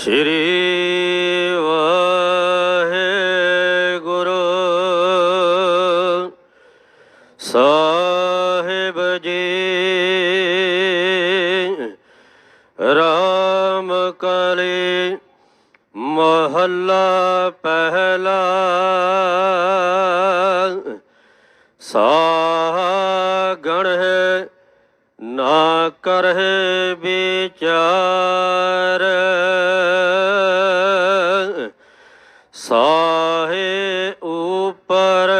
ਸ਼੍ਰੀ ਵਾਹਿਗੁਰੂ। ਸਾਹਿਬ ਜੀ ਰਾਮ ਕਲੀ ਮਹੱਲਾ ਪਹਿਲਾ। ਸਾਗਣ ਹੈ ਨਾ ਕਰਹਿ ਵਿਚਾਰ। ਸਾਹੇ ਉਪਰ।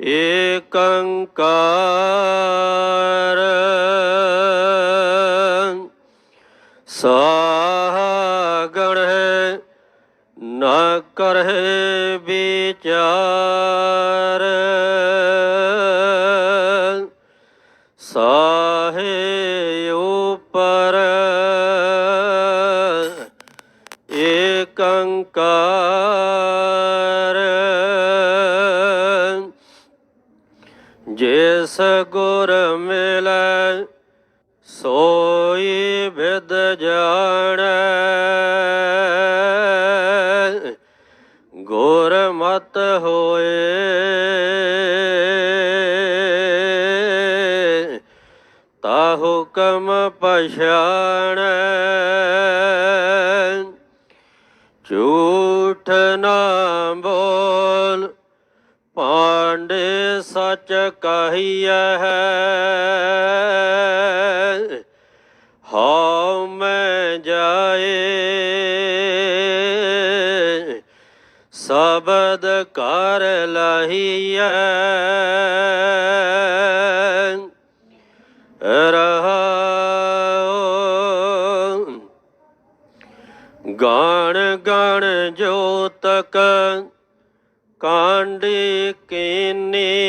ਏਕੰਕਾਰ ਸਾਗਣ ਹੈ ਨਾ ਕਰਹਿ ਸੋਈ ਵਿਦ ਜਾਣੈ ਗੁਰ ਮਤ ਹੋਏ ਤਾ ਹੁਕਮ ਪਛਾਣੈ ਝੂਠ ਨਾ ਜਾਏ। ਸਬਦ ਕਰ ਲਹੀਐ। ਰਹਾਉ। ਗਾਣ ਗਾਣ ਜੋ ਤਕ ਕਾਂਡੀ ਕੀਨੀ।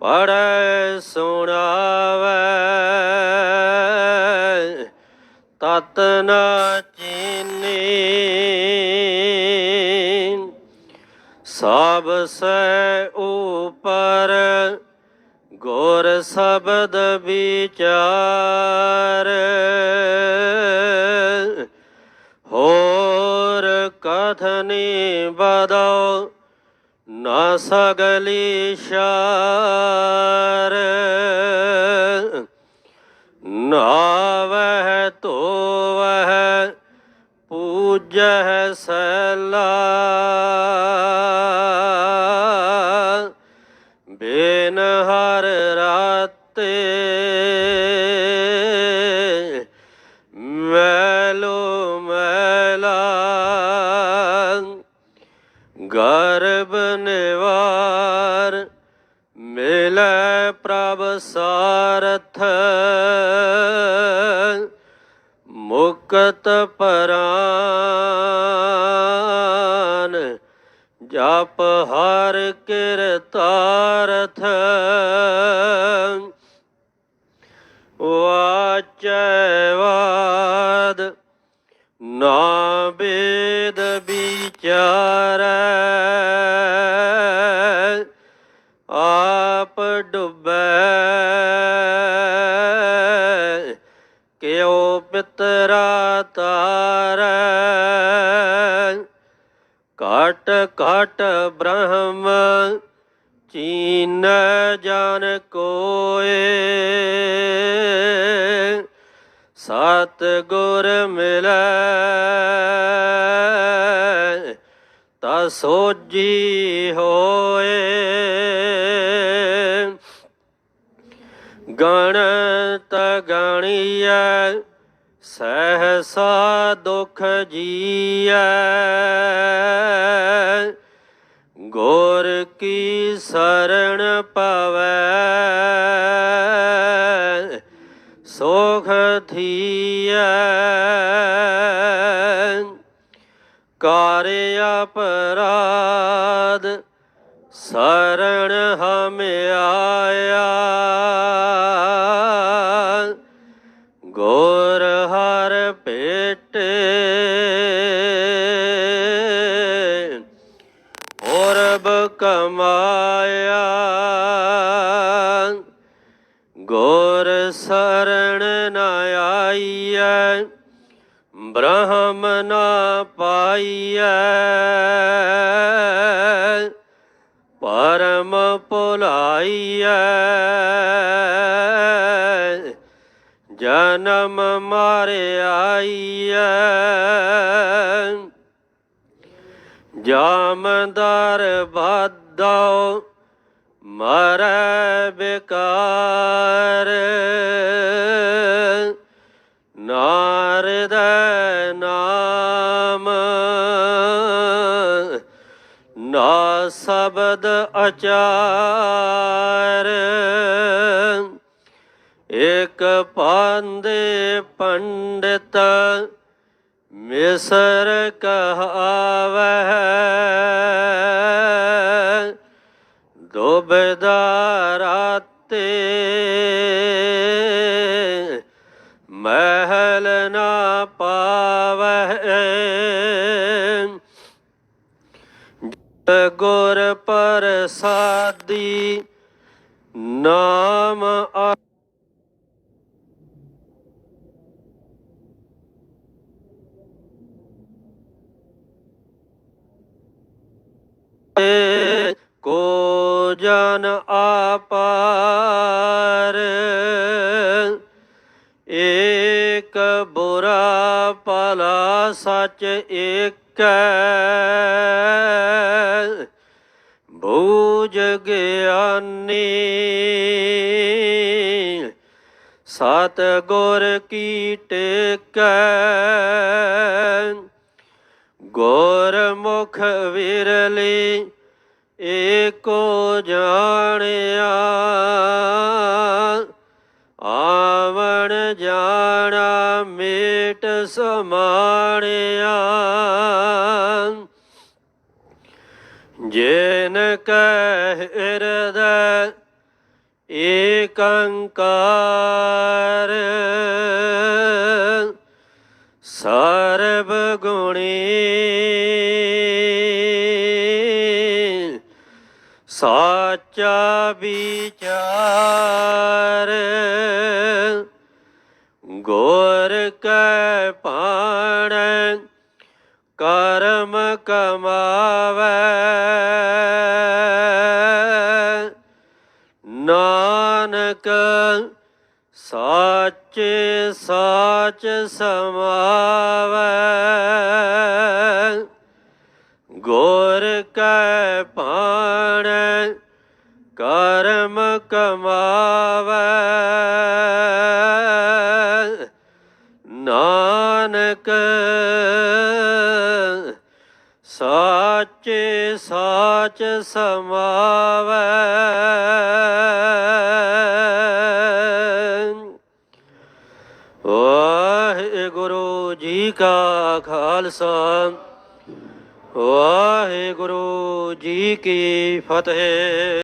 ਪੜੈ ਸੁਣਾਵੇ ਤਤ ਨਾ ਚੀਨੀ। ਸਭ ਸੇ ਉਪਰ ਗੁਰ ਸ਼ਬਦ ਵਿਚਾਰ। ਹੋਰ ਕਥਨੀ ਬਦਉ ਨਾ ਸਗਲੀ ਸ਼ਾਰ। ਨਾਵਹਿ ਧੋਵਹਿ ਪੂਜਹਿ ਸੈਲਾ। ਬਿਨ ਹਰ ਰਾਤੇ ਮੈਲੋ ਮੈਲਾ। ਗਰਬ ਨਿਵਾਰ ਮਿਲੈ ਪ੍ਰਭ ਸਾਰਥ ਮੁਕਤ ਪਰਾਨ ਜਪ ਹਰ ਕਿਰਤਾਰਥ। ਵਾਚੈ ਵਾਦ ਨਾ ਬੇਦ ਵਿਚਾਰੈ। ਘਟ ਬ੍ਰਹਮ, ਚੀਨ ਜਾਨ ਕੋਏ। ਸਤ ਗੁਰ ਮਿਲੈ, ਤਾ ਸੋਜੀ ਹੋਏ। ਗਣਤ ਗਣੀਐ, ਸਹਸਾ ਦੁਖ ਜੀਐ। ਗੁਰ ਕੀ ਸਰਣ ਪਵੈ? ਸੋਖ ਥੀਐ ਕਾਰ ਅਪਰਾਧ ਸਰਣ ਹਮ ਆਇਆ। ਗੁਰ ਸਰਣ ਨ ਆਈਐ ਬ੍ਰਹਮ ਨ ਪਾਈਐ। ਪਰਮ ਭੁਲਾਈਐ ਜਨਮ ਮਰ ਆਈਐ ਜਾਮਦਰ ਬਾਦੋ ਮਰੈ ਬਿਕਾਰ। ਨਾਰਦ ਨਾਮ ਨਾ ਸ਼ਬਦ ਅਚਾਰ। ਇਕ ਪਾਂਦੇ ਪੰਡਿਤ ਮਿਸਰ ਕਹਾਵੈ। ਦੁਬਦਾਰਾਤੇ ਮਹਿਲ ਨਾ ਪਾਵੈ ਗੁਰ ਪ੍ਰਸਾਦੀ ਨਾਮ ਆ ਕੋ ਜਨ ਆਪਾਰ। ਏਕ ਬੁਰਾ ਭਲਾ ਸਚ ਏਕੈ। ਬੂਝ ਗਿਆਨੀ। ਸਤ ਗੁਰ ਕੀ ਟੇਕੈ। ਗੁਰਮੁਖ ਵਿਰਲੇ ਏਕੋ ਜਾਣਿਆ ਆਵਣ ਜਾਣਾ ਮੇਟ ਸਮਾਣਿਆ। ਜੇਨ ਕਹਿ ਹਿਰਦੈ ਏਕੰਕਾਰ ਸਰਬ ਗੁਣੀ ਸਾਚਾ ਵਿਚਾਰ। ਗੁਰ ਕੈ ਪਾਣ ਕਰਮ ਕਮਾਵੈ। ਨਾਨਕ ਸਾਚੇ ਸਾਚ ਸਮਾਵੈ। ਕੈ ਪਾਣ ਕਰਮ ਕਮਾਵੈ। ਨਾਨਕ ਸਾਚੇ ਸਾਚ ਸਮਾਵੈ। ਵਾਹਿਗੁਰੂ ਜੀ ਕਾ ਖਾਲਸਾ। ਵਾਹਿਗੁਰੂ ਜੀ ਕੀ ਫਤਿਹ।